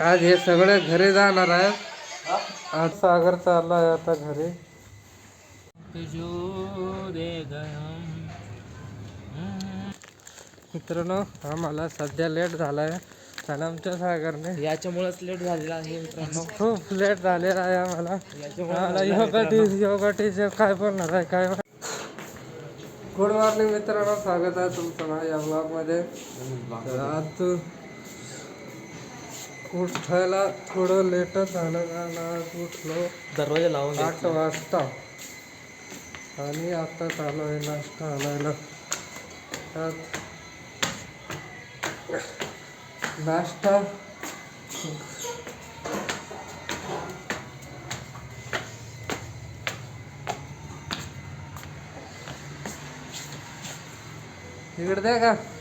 आज हे सगळे घरी जाणार आहे. आज सागर चालला आहे आता घरी. मित्रांनो आम्हाला सध्या लेट झाला आहे आणि आमच्या सागरने याच्यामुळेच लेट झालेला आहे मित्रांनो. खूप लेट झालेला आहे आम्हाला. आम्हाला योगा टी योगा टीचर काय बोलणार आहे काय गुड मॉर्निंग मित्रांनो स्वागत आहे तुमचं माझ्या या ब्लॉगमध्ये आज उठायला थोडं लेटच झालं कारण आज उठलो. दरवाजा लावून आठ वाजता. आणि आता चालू आहे नाश्ता आणायला. नाश्ता. इकडे द्या का?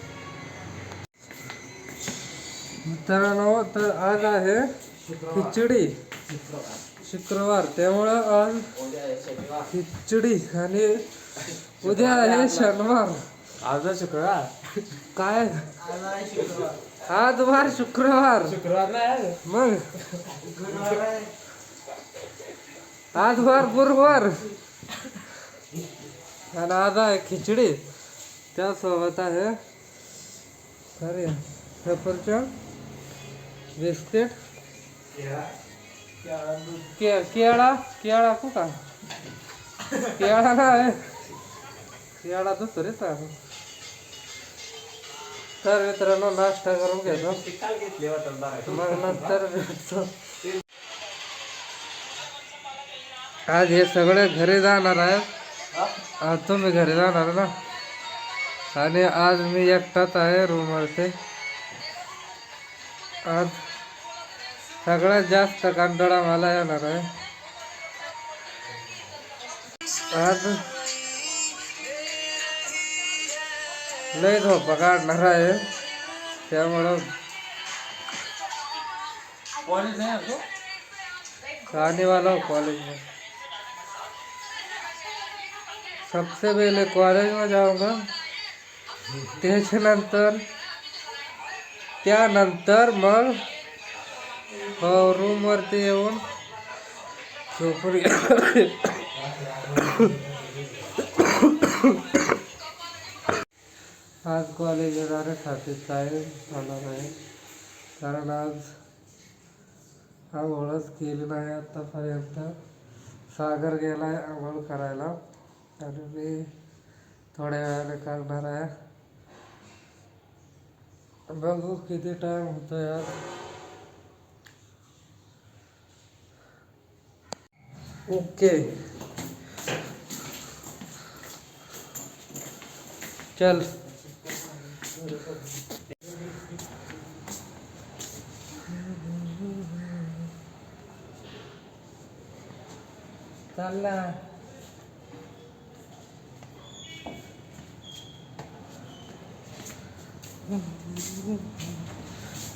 मित्रांनो तर आज आहे खिचडी. शुक्रवार. त्यामुळं आज खिचडी आणि उद्या आहे शनिवार. आज शुक्रवार. काय? आज वार शुक्रवार. शुक्रवार नाही मग? आज वार गुरुवार. आणि आज आहे खिचडी. त्यासोबत आहे अरे सफरचंद बिस्किट केळा केळा कु का केळा नाही. केळा दुसरेच आहे तर मित्रांनो नाश्ता करून घेतो. मग नंतर आज हे सगळे घरी जाणार आहेत आज तुम्ही घरी जाणार ना? आणि आज मी एकटाच आहे रूमवरती आज सगळ्यात जास्त कंटाळा मला येणार आहे. आज लय झोपा काढणार आहे. त्यामुळं कॉलेज नाही तो आने वाला हूँ कॉलेज में सबसे पहले कॉलेज में जाऊंगा त्याच्यानंतर त्यानंतर मग हो, रूमवरती येऊन झोपून आज कॉलेज येणाऱ्यासाठी टाईम झाला नाही कारण आज आंघोळच केली नाही आत्तापर्यंत सागर गेला आहे आंघोळ करायला. आणि मी थोड्या वेळाने करणार आहे. बघू किती टाइम होतो यार? ओके चल। चल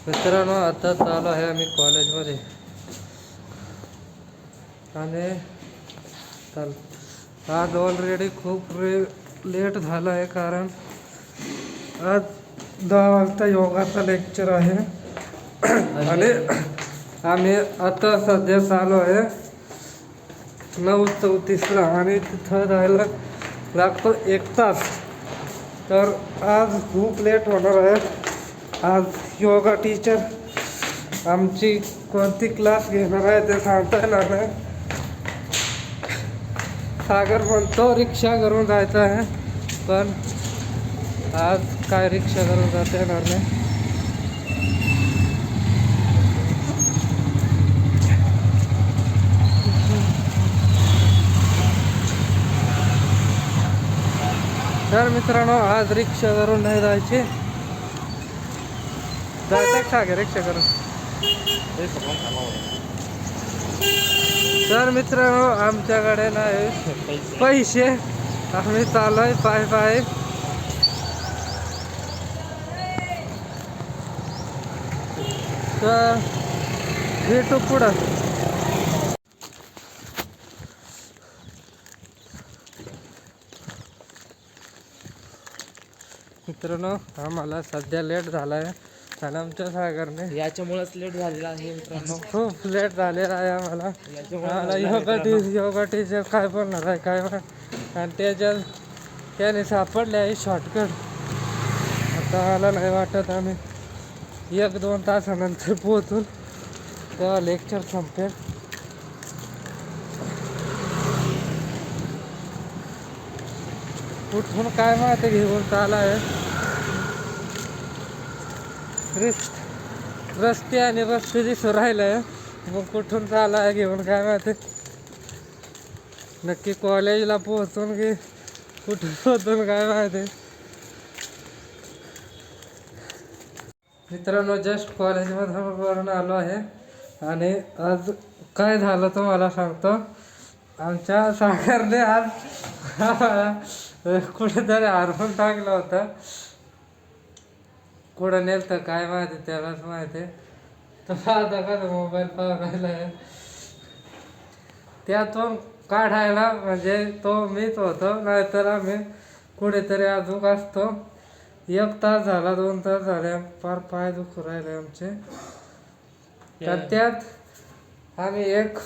मित्रांनो आता चालू आहे आम्ही कॉलेजमध्ये. आणि चाल आज ऑलरेडी खूप रे लेट झालं आहे कारण आज दहा वाजता योगाचा लेक्चर आहे. आणि आम्ही आता सध्या चालू आहे नऊ चौतीसला आणि तिथं जायला लागतो एक तास. तर आज खूप लेट होणार आहे. आज योगा टीचर आमची कोणती क्लास घेणार आहे ते सांगता येणार नाही. सागर म्हणतो रिक्षा करून जायचं आहे. पण आज काय रिक्षा करून जाता येणार नाही. तर मित्रांनो आज रिक्षा करून नाही जायचे. जायचं का घे रिक्षा करून. तर मित्रांनो आमच्याकडे नाही. पैसे. आम्ही चाललोय पाय पाय तर भेटू पुढं. मित्रांनो आम्हाला सध्या लेट झाला आहे आणि आमच्या सागरने याच्यामुळेच लेट झालेला आहे मित्रांनो. खूप लेट झालेला आहे आम्हाला. आम्हाला योगा टी योगा टीचर काय बोलणार आहे काय. आणि त्याच्यात त्याने सापडले आहे शॉर्टकट आता मला नाही वाटत आम्ही. एक दोन तासानंतर पोहोचून. तेव्हा लेक्चर संपेल. कुठून काय माहिती घेऊन चाला आहे रिस रस्ते आणि रस्ते दिसून राहिलं. मग कुठून चाला आहे घेऊन काय माहिती. नक्की कॉलेजला पोहोचून की कुठून पोहोचून काय माहिती. मित्रांनो जस्ट कॉलेजमधून वरून आलो आहे. आणि आज काय झालं तुम्हाला सांगतो. आमच्या सागरने आज कुठेतरी हरवून टाकलं होतं. कुठं नेलं काय माहिती त्यालाच माहिती. तर आता का मोबाईल पाहायला आहे त्यातून काढायला म्हणजे तो मीच होतो नाहीतर आम्ही कुठेतरी अजून असतो. एक तास झाला दोन तास झाले फार पाय दुखू राहिले आमचे. तर त्यात आम्ही एक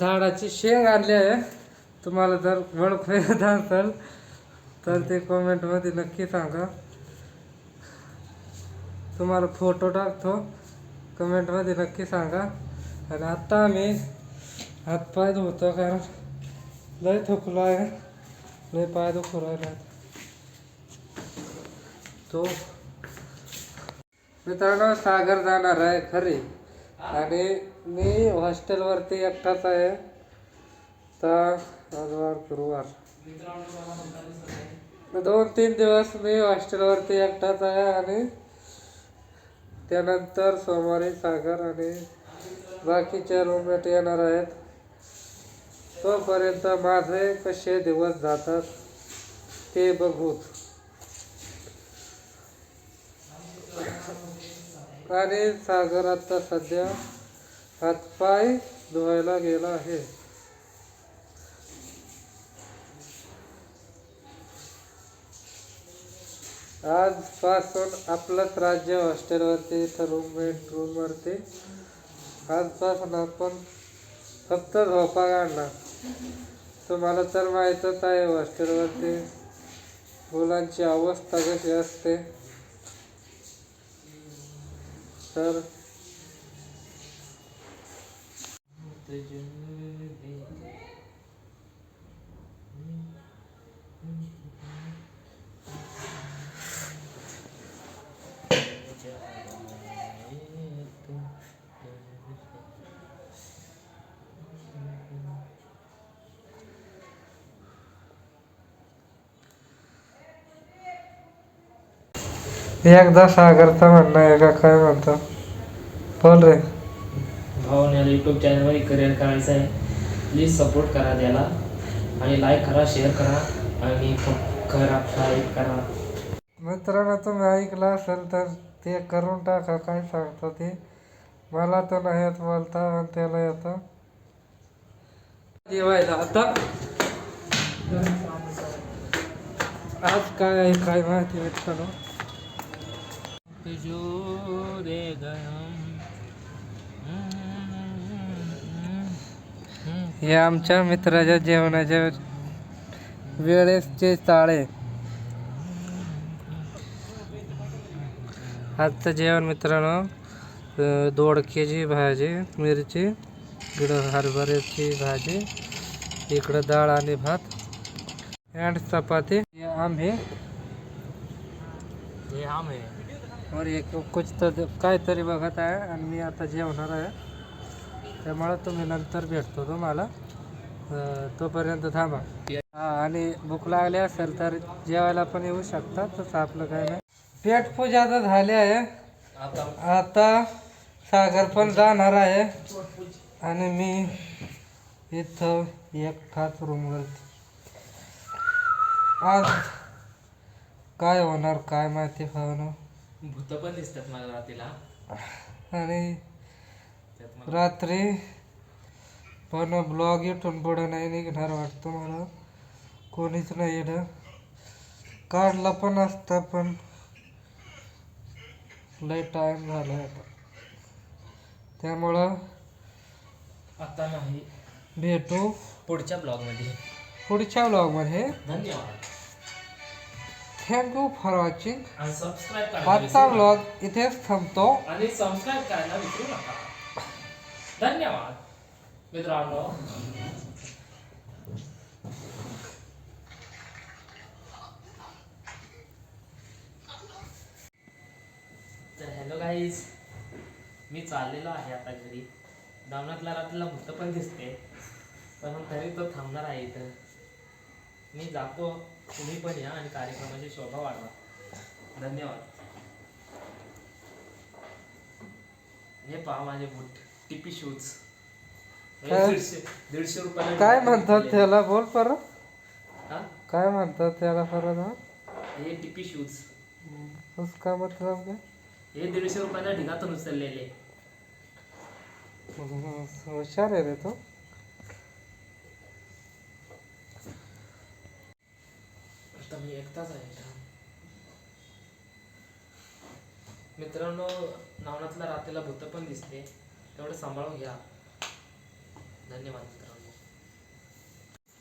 झाडाची शेंग आणली आहे. तुम्हाला जर ओळख येत असेल तर ते कमेंटमध्ये नक्की सांगा. तुम्हाला फोटो टाकतो कमेंटमध्ये नक्की सांगा. आणि आत्ता आम्ही हातपाय धुतो कारण लय थुकलो आहे. लय पाय दुखू राहिला तो मित्रांनो सागर जाणार आहे खरी आणि मी हॉस्टेलवरती एकटाच आहे. तर आजवार गुरुवार. दोन तीन दिवस मी हॉस्टेलवरती एकटाच आहे आणि त्यानंतर सोमवारी सागर आणि बाकीचे रूममेट येणार आहेत. तोपर्यंत माझे कसे दिवस जातात ते बघूत. आणि सागर आता सध्या हातपाय धुवायला गेला आहे. आजपासून आपलंच राज्य हॉस्टेलवरती इथं रूममेट रूमवरती आजपासून आपण फक्त झोपा काढणार. तुम्हाला तर माहीतच आहे हॉस्टेलवरती मुलांची अवस्था कशी असते. तर एकदा सागरचं म्हणणं आहे का? काय म्हणतो? बोल रे. भाऊन याला यूट्यूब चॅनलवर करिअर करायचं आहे. प्लीज सपोर्ट करा त्याला. आणि लाईक करा शेअर करा. आणि करा लाईक करा. मित्रांनो तुम्ही ऐकलं असेल तर ते करून टाका. काय सांगतो ते? मला तर नाही येत बोलता पण त्याला येतं. जेवायला आता. आज काय आहे काय माहिती मित्रांनो? जो हे आमच्या मित्राच्या जेवणाच्या वेळेसचे ताळे आजचं जेवण मित्रांनो अं, दोडक्याची भाजी मिरची इकडं हरभऱ्याची भाजी इकडं डाळ आणि भात अँड चपाती हे आम्ही हे. आम और एक कुछ तर काहीतरी बघत आहे आणि मी आता जेवणार आहे. त्यामुळं तुम्ही नंतर भेटतो तुम्हाला. तोपर्यंत थांबा. हा आणि भूक लागली असेल तर जेवायला पण येऊ शकता. तसं आपलं काय नाही. पेटपूजा तर झाली आहे. आता सागर पण जाणार आहे. आणि मी इथं एकटाच रूमवरती आज काय होणार काय माहिती होणार भूत पण दिसतात मला रात्रीला. आणि त्यात मला रात्री पण ब्लॉग इथून पुढं नाही निघणार वाटतं मला. कोणीच नाही येणं काढला पण असता पण लय टाईम झाला आता. त्यामुळं आता नाही. भेटू पुढच्या ब्लॉगमध्ये. पुढच्या व्लॉगमध्ये धन्यवाद. थँक्यू फॉर वॉचिंग आजचा. व्लॉग इथेच थांबतो. आणि सबस्क्राईब करायला विसरू नका. धन्यवाद मित्रांनो. तर हॅलो गाईज मी चाललेलो आहे आता घरी. दावणातला रात्रीला भूत पण दिसते. पण तरी तो थांबणार आहे इथं. मी जातो. तुम्ही पण या आणि कार्यक्रमाची शोभा वाढवा. धन्यवाद. हे पहा माझे बूट टिपी शूज? दीडशे दीडशे रुपयाला काय म्हणतात त्याला? बोल परत. काय म्हणतात त्याला परत? हा? टिपी शूज उसका मतलब क्या? हे दीडशे रुपयाला ढिगातून उचललेले. हुशार आहे रे तो. आता मी एकटाच आहे इथं. मित्रांनो नावनातल्या रात्रीला भूत पण दिसते. तेवढं सांभाळून घ्या. धन्यवाद मित्रांनो.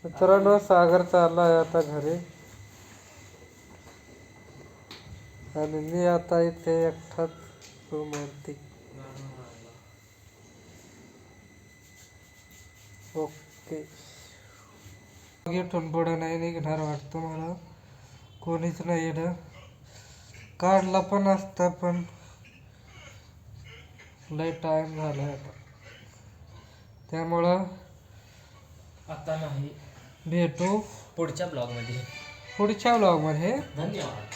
मित्रांनो सागर चालला आहे आता घरी. आणि मी आता इथे एकटाच रूम वरती ओके. इथून नाही निघणार वाटतं मला. कोणीच नाही येणं काढला पण असता पण लय टाईम झाला आता. त्यामुळं आता नाही. भेटू पुढच्या ब्लॉगमध्ये पुढच्या व्लॉगमध्ये धन्यवाद.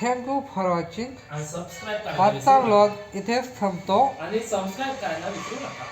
थँक्यू फॉर वॉचिंग आणि सबस्क्राईब आजचा. व्लॉग इथेच थांबतो. आणि सबस्क्राईब करायला विसरू नका.